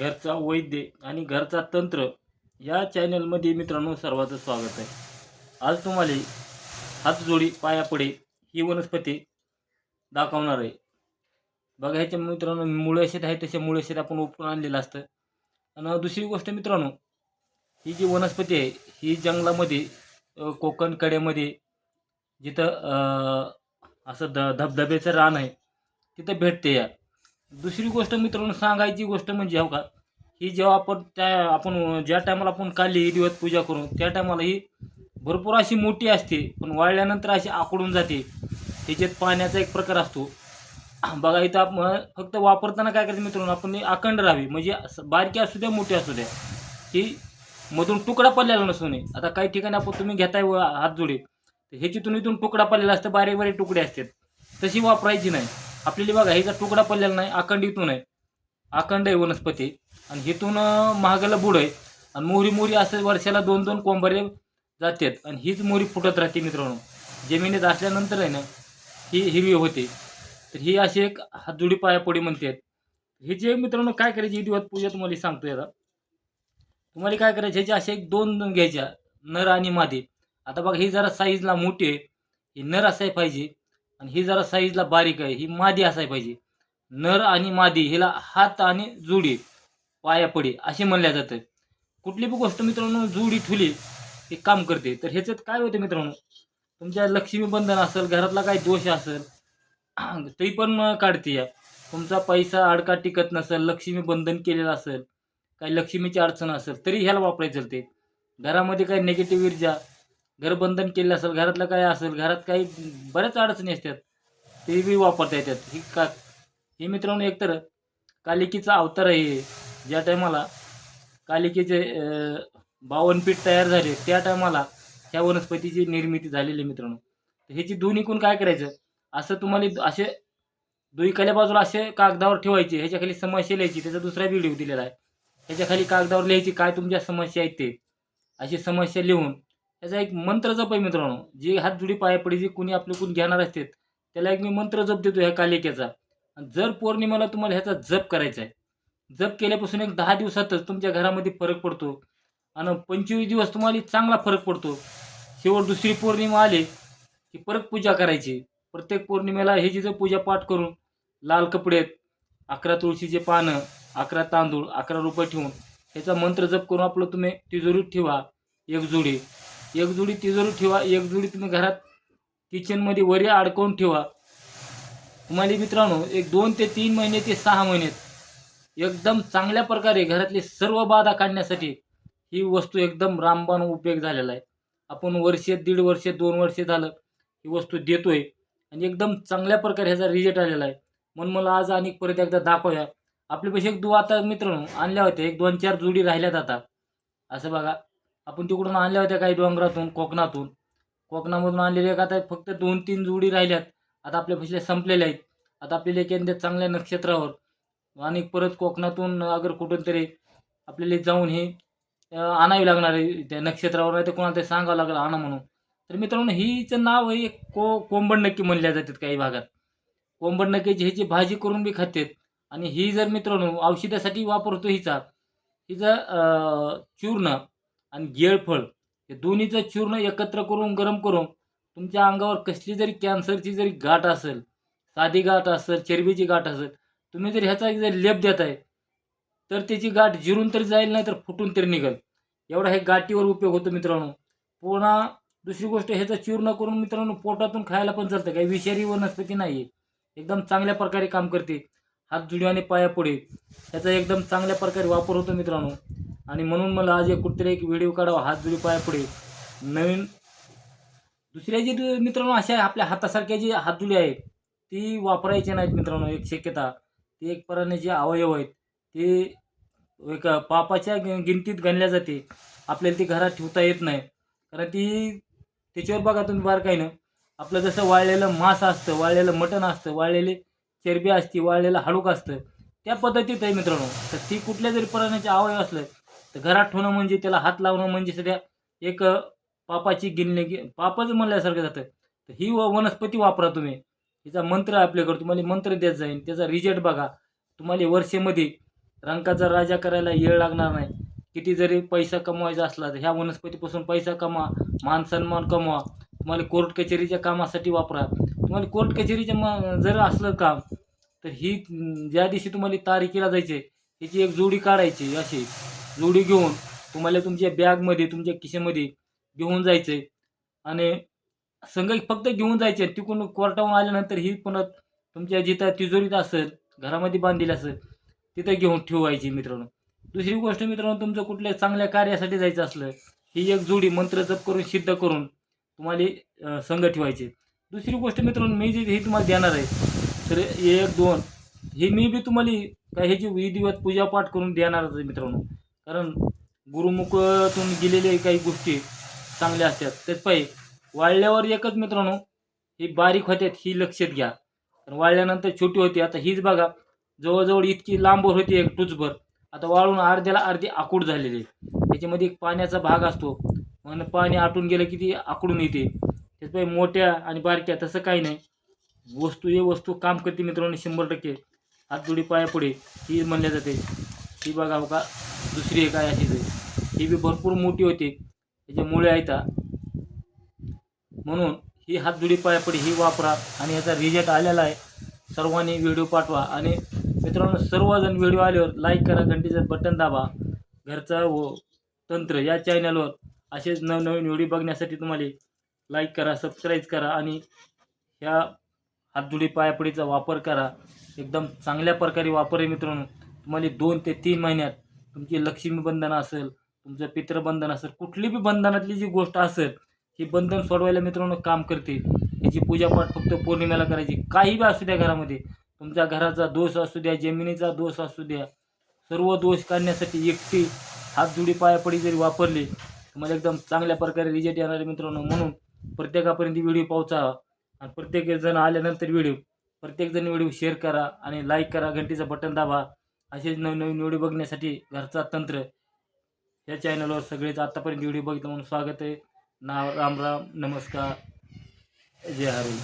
घरचा वैद्य आणि घरचा तंत्र या चॅनलमध्ये मित्रांनो सर्वांचं स्वागत आहे. आज तुम्हाला हातजोडी पायापडे ही वनस्पती दाखवणार आहे. बघा ह्याच्या मित्रांनो मुळे शेत आहे तसे मुळे शेत आपण उपटून आणलेलं असतं. आणि दुसरी गोष्ट मित्रांनो ही जी वनस्पती आहे ही जंगलामध्ये कोकण कड्यामध्ये जिथं असं ध धबधब्याचं रान आहे तिथं भेटते या. दुसरी गोष्ट मित्रांनो सांगायची गोष्ट म्हणजे हो का ही जेव्हा आपण त्या आपण ज्या टायमाला आपण काढली दिवस पूजा करू त्या टायमाला ही भरपूर अशी मोठी असते पण वाळल्यानंतर अशी आकडून जाते. त्याच्यात पाण्याचा एक प्रकार असतो. बघा इथं आपण फक्त वापरताना काय करायचं मित्रांनो आपण अखंड राहावी. म्हणजे असं बारकी असू द्या मोठी असू द्या. ही मधून तुकडा पडलेला नसू नये. आता काही ठिकाणी आपण तुम्ही घेताय व हात जोडे तर तुम्ही इथून तुकडा पडलेला असतं बारीक बारीक तुकडे असतात. तशी वापरायची नाही. आपल्याला बघा ह्याचा तुकडा पडलेला नाही अखंड इथून आहे. अखंड आहे वनस्पती. आणि हिथून महागाला बुड आहे. आणि मोहरी मोहरी असं वर्षाला दोन दोन कोंबारे जातात. आणि हीच मोहरी फुटत राहते मित्रांनो. जमिनीत असल्यानंतर आहे ना ही हिरवी होते. तर ही अशी एक हातजुडी पायापोडी म्हणतात. हे जे मित्रांनो काय करायची? ही दिवस पूजा तुम्हाला सांगतो आता तुम्हाला काय करायचं? ह्याचे असे एक दोन घ्यायच्या. नर आणि मादी. आता बघा ही जरा साईजला मोठी आहे. ही नर असाय पाहिजे. आणि ही जरा साईजला बारीक आहे. ही मादी असाय पाहिजे. नर आणि मादी हिला हात आणि जुडी पायापडी असे म्हणल्या जातं. कुठली पण गोष्ट मित्रांनो जुडी ठुली हे काम करते. तर ह्याच्यात काय होतं मित्रांनो? तुमच्या लक्ष्मीबंधन असेल घरातला काही दोष असेल तरी पण काढते या. तुमचा पैसा अडका टिकत नसेल लक्ष्मीबंधन केलेलं असेल काही लक्ष्मीची अडचण असेल तरी ह्याला वापरायचं ते. घरामध्ये काही निगेटिव्ह ऊर्जा घरबंधन केलं असेल घरातलं काय असेल घरात काही बऱ्याच अडचणी असतात ते बी वापरता येतात. ही का हे मित्रांनो एकतर कालिकीचा अवतार आहे ज्या टायमाला कालिकेचे बावनपीठ तयार झाले त्या टायमाला ह्या वनस्पतीची निर्मिती झालेली आहे मित्रांनो. तर ह्याची दोन एकूण काय करायचं? असं तुम्हाला असे दुईकाल्या बाजूला असे कागदावर ठेवायचे ह्याच्याखाली समस्या लिहायची त्याचा दुसरा व्हिडिओ दिलेला आहे. ह्याच्याखाली कागदावर लिहायची काय तुमच्या समस्या आहेत ते. अशी समस्या लिहून याचा एक मंत्र जप आहे मित्रांनो. जे हात जुडी पायापडी जे कुणी आपले कोण घेणार असतात त्याला एक मी मंत्र जप देतो ह्या कालिकेचा. आणि जर पौर्णिमेला तुम्हाला ह्याचा जप करायचा आहे जप केल्यापासून एक दहा दिवसातच तुमच्या घरामध्ये फरक पडतो. आणि पंचवीस दिवस तुम्हाला चांगला फरक पडतो. शेवट दुसरी पौर्णिमा आली की परत पूजा करायची. प्रत्येक पौर्णिमेला हे जिथं पूजा पाठ करून लाल कपडे अकरा तुळशीचे पानं अकरा तांदूळ अकरा रुपये ठेवून ह्याचा मंत्र जप करून आपलं तुम्ही तिजोरीत ठेवा. एक जोडी. एक जोडी तिजोरी ठेवा एक जोडी तुम्ही घरात किचनमध्ये वरी अडकवून ठेवा. तुम्हाला मित्रांनो एक दोन ते तीन महिने ते सहा महिन्यात एकदम चांगल्या प्रकारे घरातले सर्व बाधा काढण्यासाठी ही वस्तू एकदम रामबाण उपयोग झालेला आहे. आपण वर्षे दीड वर्षे दोन वर्ष झालं ही वस्तू देतोय आणि एकदम चांगल्या प्रकारे ह्याचा रिझल्ट आलेला आहे. म्हणून मला आज आणि परत एकदा दाखवूया. आपले एक दो आता मित्रांनो आणल्या होत्या एक दोन चार जोडी राहिल्यात आता. असं बघा. आपण तिकडून आणल्या होत्या काही डोंगरातून कोकणातून. कोकणामधून आणलेल्या एक आता फक्त दोन तीन जोडी राहिल्यात. आता आपल्या पैसे संपलेल्या आहेत. आता आपल्याला एखाद्या चांगल्या नक्षत्रावर आणि परत कोकणातून अगर कुठून तरी आपल्याला जाऊन हे आणावी लागणार आहे त्या नक्षत्रावर. नाही तर कोणाला तरी सांगावं लागलं आणा म्हणून. तर मित्रांनो हिचं नाव आहे को कोंबड नक्की म्हणल्या जातात काही भागात. कोंबड नक्कीची ह्याची भाजी करून बी खातात आणि ही जर मित्रांनो औषधासाठी वापरतो हिचा. हिचं चूर्ण. आणि गेळफळ हे दोन्हीचं चूर्ण एकत्र करून गरम करून तुमच्या अंगावर कसली जरी कॅन्सरची जरी गाठ असेल साधी गाठ असेल चरबीची गाठ असेल तुम्ही जर ह्याचा जर लेप देताय तर त्याची गाठ जिरून तरी जाईल नाही तर फुटून तरी निघेल. एवढा हे गाठीवर उपयोग होतो मित्रांनो. पुन्हा दुसरी गोष्ट ह्याचं चूर्ण करून मित्रांनो पोटातून खायला पण चालतं. काही विषारी वनस्पती नाही आहे एकदम चांगल्या प्रकारे काम करते. हात जुडी आणि पाया पुढे. ह्याचा एकदम चांगल्या प्रकारे वापर होतो मित्रांनो. आणि म्हणून मला आज एक कुठतरी एक व्हिडिओ काढावा हात जुडी पाया पुढे. नवीन दुसऱ्या जे दु- मित्रांनो अशा आपल्या हातासारख्या जी हातजुडी आहेत ती वापरायची नाहीत मित्रांनो एक शक्यता. ती एक पराने जे अवयव आहेत ते एक पापाच्या गिनतीत गणल्या जाते. आपल्याला ती घरात ठेवता येत नाही. कारण ती त्याच्यावर बघा तुम्ही बारकाईनं आपलं जसं वाळलेलं मांस असतं वाळलेलं मटण असतं वाळलेली चरबी असते वाळलेलं हाडूक असतं त्या पद्धतीत आहे मित्रांनो. तर ती कुठल्या जरी प्राण्याचे अवयव असलं तर घरात ठेवणं म्हणजे त्याला हात लावणं म्हणजे सध्या एक पापाची गिनणे गि पापच म्हणल्यासारखं जातं. तर ही व वनस्पती वापरा तुम्ही. हिचा मंत्र आपल्याकडे. तुम्हाला मंत्र देत जाईल त्याचा रिझल्ट बघा. तुम्हाला वर्षेमध्ये रंकाचा राजा करायला येळ लागणार नाही. किती जरी पैसा कमवायचा असला तर ह्या वनस्पतीपासून पैसा कमवा मान सन्मान कमवा. तुम्हाला कोर्ट कचेरीच्या कामासाठी वापरा. तुम्हाला कोर्ट कचेरीच्या म जर असलं काम तर ही ज्या दिवशी तुम्हाला तारीखीला जायचे ह्याची एक जोडी काढायची अशी. जोडी घेऊन तुम्हाला तुमच्या बॅगमध्ये तुमच्या खिशामध्ये घेऊन जायचं आहे आणि संघ फक्त घेऊन जायचे तिकडून कोर्टावर आल्यानंतर ही पुन्हा तुमच्या जिथं तिजोरीत असेल घरामध्ये बांधलेली असेल तिथं घेऊन ठेवायची मित्रांनो. दुसरी गोष्ट मित्रांनो तुमचं कुठल्या चांगल्या कार्यासाठी जायचं असलं ही एक जोडी मंत्र जप करून सिद्ध करून तुम्हाला संघ ठेवायचे. दुसरी गोष्ट मित्रांनो मी जे हे तुम्हाला देणार आहे तर एक दोन हे मी बी तुम्हाला काय ह्याची विधिवत पूजापाठ करून देणारच आहे मित्रांनो. कारण गुरुमुखातून गेलेले काही गोष्टी चांगल्या असतात. त्याच पाहिजे वाळल्यावर एकच मित्रांनो ही बारीक होत्यात ही लक्षात घ्या. कारण वाळल्यानंतर छोटी होती आता हीच बघा जवळजवळ इतकी लांबवर होती एक टुचभर. आता वाळून अर्ध्याला अर्धी आकूड झालेली त्याच्यामध्ये एक पाण्याचा भाग असतो. म्हणून पाणी आटून गेलं की ती आकडून येते. त्याचपाई मोठ्या आणि बारक्या तसं काही नाही. वस्तू हे वस्तू काम करते मित्रांनो शंभर टक्के. हात जोडी पाया पुढे ही म्हणल्या जाते. ही बघा हो का दुसरी एक आहे अशीच आहे ही बी भरपूर मोठी होते. याचे मुळे आहेत म्हणून ही हात पायापडी ही वापरा आणि याचा रिझल्ट आलेला आहे. सर्वांनी व्हिडिओ पाठवा. आणि मित्रांनो सर्वजण व्हिडिओ आल्यावर लाईक करा. घंटीचं बटन दाबा. घरचा व तंत्र या चॅनलवर असेच नवनवीन व्हिडिओ बघण्यासाठी तुम्हाला लाईक करा सबस्क्राईब करा आणि ह्या हातजुडी पायापडीचा वापर करा. एकदम चांगल्या प्रकारे वापर आहे मित्रांनो. तुम्हाला दोन ते तीन महिन्यात तुमची लक्ष्मी बंधन असेल तुमचं पितृबंधन असेल कुठली बी बंधनातली जी गोष्ट असेल ही बंधन सोडवायला मित्रांनो काम करते. याची पूजापाठ फक्त पौर्णिमेला करायची. काही बी असू द्या घरामध्ये. तुमच्या घराचा दोष असू द्या जमिनीचा दोष असू द्या सर्व दोष काढण्यासाठी एकटी हात जुडी पायापडी जरी वापरली तुम्हाला एकदम चांगल्या प्रकारे रिजेक्ट येणार मित्रांनो. म्हणून प्रत्येकापर्यंत व्हिडिओ पोहोचावा. आणि प्रत्येक जण आल्यानंतर व्हिडिओ प्रत्येकजण व्हिडिओ शेअर करा आणि लाईक करा घंटीचं बटन दाबा. असेच नवनवीन व्हिडिओ बघण्यासाठी घरचा तंत्र या चॅनलवर सगळेच आत्तापर्यंत व्हिडिओ बघितलं म्हणून स्वागत आहे. नाव राम राम नमस्कार. जय हरी.